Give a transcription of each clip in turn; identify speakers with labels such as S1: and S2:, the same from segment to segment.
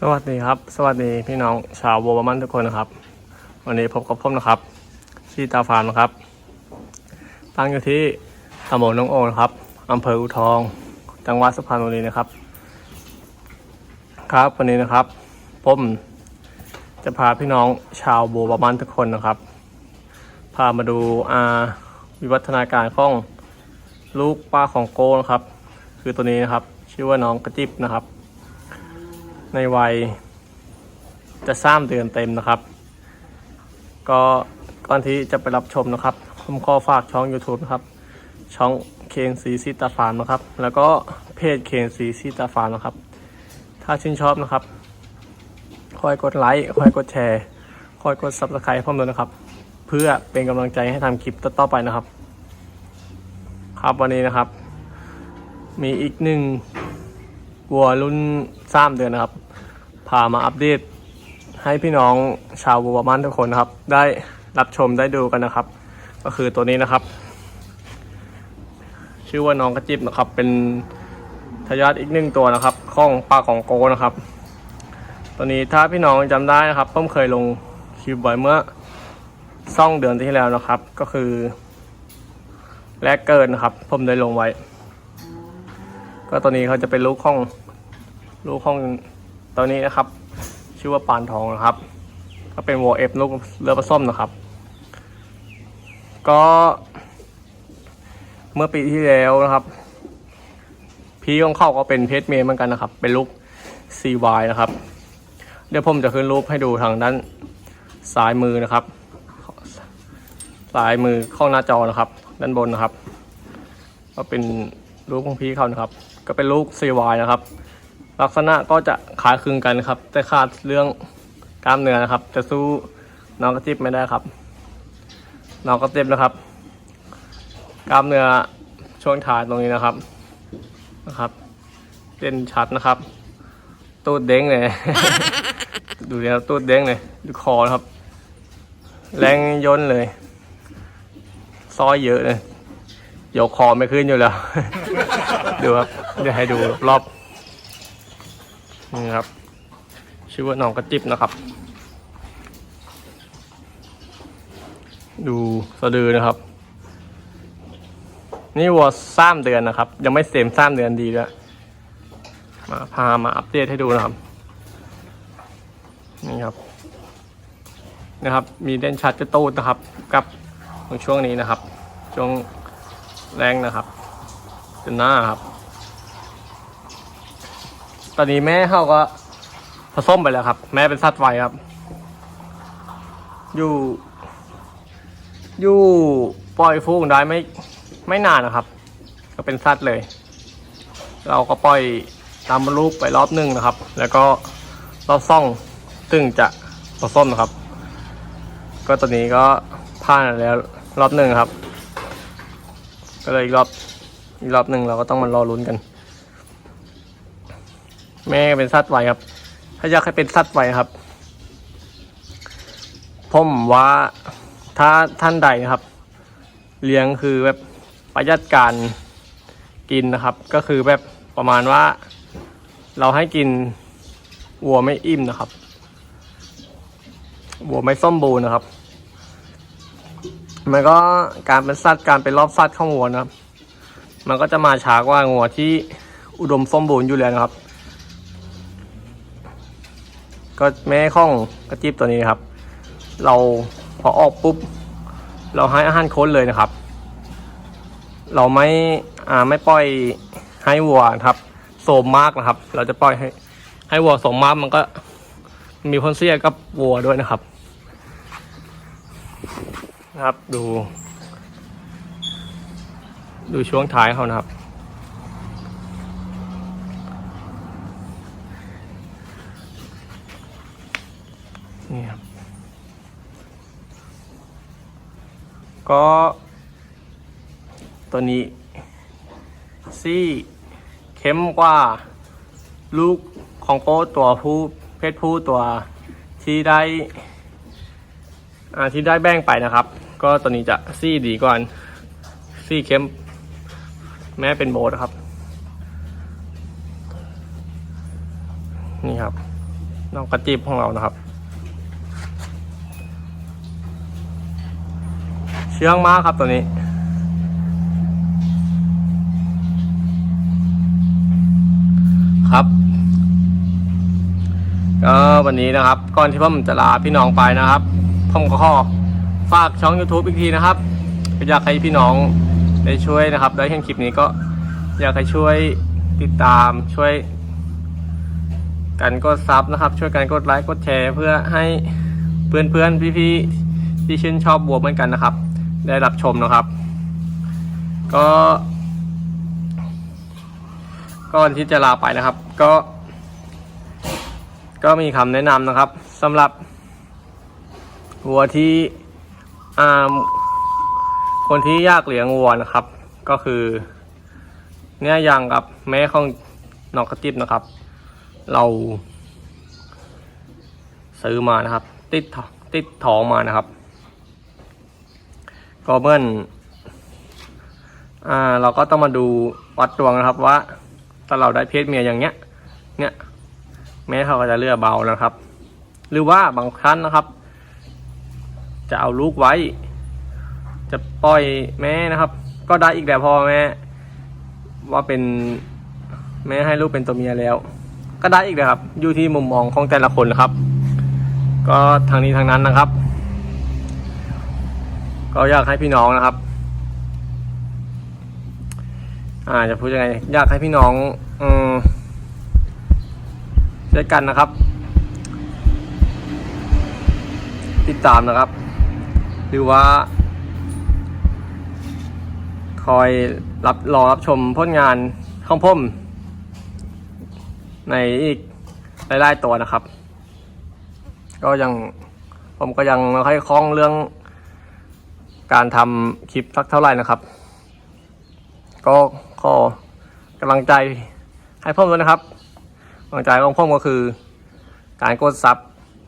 S1: สวัสดีครับ สวัสดีพี่น้องชาวบัวบมันทุกคนนะครับ วันนี้พบกับผมนะครับชีตาฟาร์มนะครับ ตั้งอยู่ที่ตำบลหนองโอนะครับอำเภออุทอง จังหวัดสุพรรณบุรีนะครับ ครับวันนี้นะครับผมจะพาพี่น้องชาวบัวบมันทุกคนนะครับ พามาดูอาวิวัฒนาการของลูกปลาของโกนะครับ คือตัวนี้นะครับ ชื่อว่าน้องกระจิบนะครับ ในวัย จะสร้างเดือนเต็มนะครับ ก็ก่อนที่จะไปรับชมนะครับ ผมขอฝากช่อง YouTube นะครับ ช่องเคนซีซีตาฟาร์มนะครับ แล้วก็เพจเคนซีซีตาฟาร์มนะครับ ถ้าชื่นชอบนะครับ คอยกดไลค์คอยกดแชร์ คอยกด subscribe ให้ผมด้วยนะครับ เพื่อเป็นกำลังใจให้ทำคลิปต่อๆไปนะครับ ครับวันนี้นะครับ มีอีกหนึ่ง วัวรุ่นสามเดือนนะครับ พามาอัปเดต ให้พี่น้องชาวบัวบ้านทุกคนนะครับ ได้รับชมได้ดูกันนะครับ ก็คือตัวนี้นะครับ ชื่อว่าน้องกระจิบนะครับ เป็นทายาทอีกหนึ่งตัวนะครับของปลาของโกนะครับ ตัวนี้ถ้าพี่น้องจำได้นะครับผมเคยลงคลิปไว้เมื่อซ่องเดือนที่แล้วนะครับ ก็คือ แรกเกิดนะครับ ผมได้ลงไว้ ก็ตัวนี้เขาจะเป็นลูกของลูกของตัวนี้นะครับ ชื่อว่าปานทองนะครับ ก็เป็นวัวเอฟลูกเรือผสมนะครับ ก็เมื่อปีที่แล้วนะครับ พี่ของเขาก็เป็นเพชรเมย์เหมือนกันนะครับ เป็นลูก CY นะครับ เดี๋ยวผมจะขึ้นรูปให้ดูทางด้านซ้ายมือนะครับซ้ายมือข้างหน้าจอนะครับ ด้านบนนะครับ ก็เป็นลูกของพี่เขานะครับ ก็เป็นลูก CY นะครับ ลักษณะก็จะคล้ายคลึงกันครับ แต่ขาดเรื่องกล้ามเนื้อนะครับ จะสู้น้องกระจิบไม่ได้ครับ น้องกระจิบนะครับ กล้ามเนื้อช่วงท้ายตรงนี้นะครับนะครับเด่นชัดนะครับ ตูดเด้งเลย ดูแล้วตูดเด้งเลย ดูคอครับ แรงย่นเลยซอยเยอะเลยยกคอไม่ขึ้นอยู่แล้ว ดูครับ เดี๋ยวให้ดูรอบๆนี่ครับ ชื่อว่าน้องกระจิบนะครับ ดูสะดือนะครับ นี่วัวสามเดือนนะครับ ยังไม่เต็มสามเดือนดีด้วยมาพามาอัปเดตให้ดูนะครับ นี่ครับนะครับ มีเด่นชัดจะตูดนะครับ กับช่วงนี้นะครับ ช่วงแรงนะครับจนหน้าครับ ตอนนี้แม่เขาก็ผสมไปแล้วครับ แม่เป็นสัตว์ไฟครับ อยู่ อยู่ปล่อยฟูงได้ไม่ไม่นานนะครับ ก็เป็นสัตว์เลย เราก็ปล่อยตามลูกไปรอบหนึ่งนะครับ แล้วก็รอบซ่องซึ่งจะผสมนะครับ ก็ตอนนี้ก็ผ่านแล้วรอบหนึ่งครับ ก็เลยอีกรอบอีกรอบหนึ่งเราก็ต้องมารอลุ้นกัน แม่เป็นสัตว์ไวครับ ถ้าอยากให้เป็นสัตว์ไวครับ ผมว่าถ้าท่านใดนะครับ เลี้ยงคือแบบประหยัดการกินนะครับ ก็คือแบบประมาณว่า เราให้กินวัวไม่อิ่มนะครับวัวไม่ส้มบูรณ์นะครับมันก็การเป็นสัตว์การเป็นรอบสัตว์ของวัวนะครับ มันก็จะมาช้ากว่างัวที่อุดมสมบูรณ์อยู่แล้วนะครับ ก็แม่ข้องกระจิบตัวนี้ครับ เราพอออกปุ๊บ เราให้อาหารโค้นเลยนะครับ เราไม่อ่าไม่ปล่อยให้วัวครับโสมมากนะครับ เราจะปล่อยให้ให้วัวโสมมากมันก็มีผลเสียกับวัวด้วยนะครับนะครับดู ดูช่วงท้ายเขานะครับ นี่ครับ ก็ตัวนี้ซี่เข้มกว่า ลูกของโก้ตัวผู้เพศผู้ตัวที่ได้ที่ได้แบ่งไปนะครับ ก็ตัวนี้จะซี่ดีกว่าซี่เข้มแม่เป็นโบทครับ นี่ครับน้องกระจิบของเรานะครับ เชื่องมากครับตัวนี้ ครับก็วันนี้นะครับ ก่อนที่ผมจะลาพี่น้องไปนะครับผมก็ขอฝากช่อง YouTube อีกทีนะครับอยากให้พี่น้องได้ช่วยนะครับ ได้เห็นคลิปนี้ก็อยากให้ช่วยติดตามช่วย กันกดซับนะครับ ช่วยกันกดไลค์กดแชร์ เพื่อให้เพื่อนเพื่อนพี่พี่ๆที่ชื่นชอบบัวเหมือนกันนะครับ ได้รับชมนะครับ ก็ก่อนที่จะลาไปนะครับ ก็ ก็มีคำแนะนำนะครับสำหรับวัวที่อ่าคนที่ยากเลี้ยงวัวนะครับ ก็คือ เนี่ยอย่างกับแม่ของนอกกระติบนะครับ เราซื้อมานะครับ ติดติดท้องมานะครับ ก็เมื่อนอ่า เราก็ต้องมาดูวัดดวงนะครับว่าถ้าเราได้เพศเมียอย่างเงี้ย เนี่ย แม่เขาก็จะเลือเบานะครับ หรือว่าบางครั้งนะครับ จะเอาลูกไว้ จะปล่อยแม่นะครับ ก็ได้อีกแต่พอแม่ว่าเป็นแม่ให้ลูกเป็นตัวเมียแล้ว ก็ได้อีกนะครับ อยู่ที่มุมมองของแต่ละคนนะครับ ก็ทางนี้ทางนั้นนะครับ ก็อยากให้พี่น้องนะครับ อ่าจะพูดยังไง อยากให้พี่น้องอืมช่วยกันนะครับ ติดตามนะครับ หรือว่า คอยรับรอรับชมผลงานของผมในอีกหลายๆตัวนะครับ ก็ยังผมก็ยังไม่ค่อยคล่องเรื่อง การทำคลิปสักเท่าไหร่นะครับ ก็ขอกำลังใจให้ผมด้วยนะครับกำลังใจของผมก็คือ การกดซับ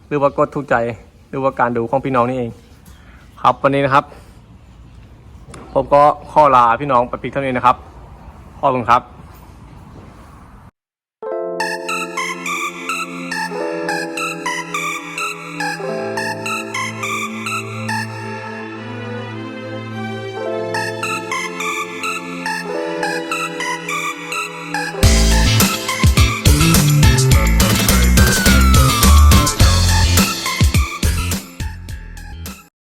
S1: หรือว่ากดถูกใจ หรือว่าการดูของพี่น้องนี่เอง ครับวันนี้นะครับ ผมก็ข้อลาพี่น้องไปพิกเท่านี้นะครับขอบคุณครับ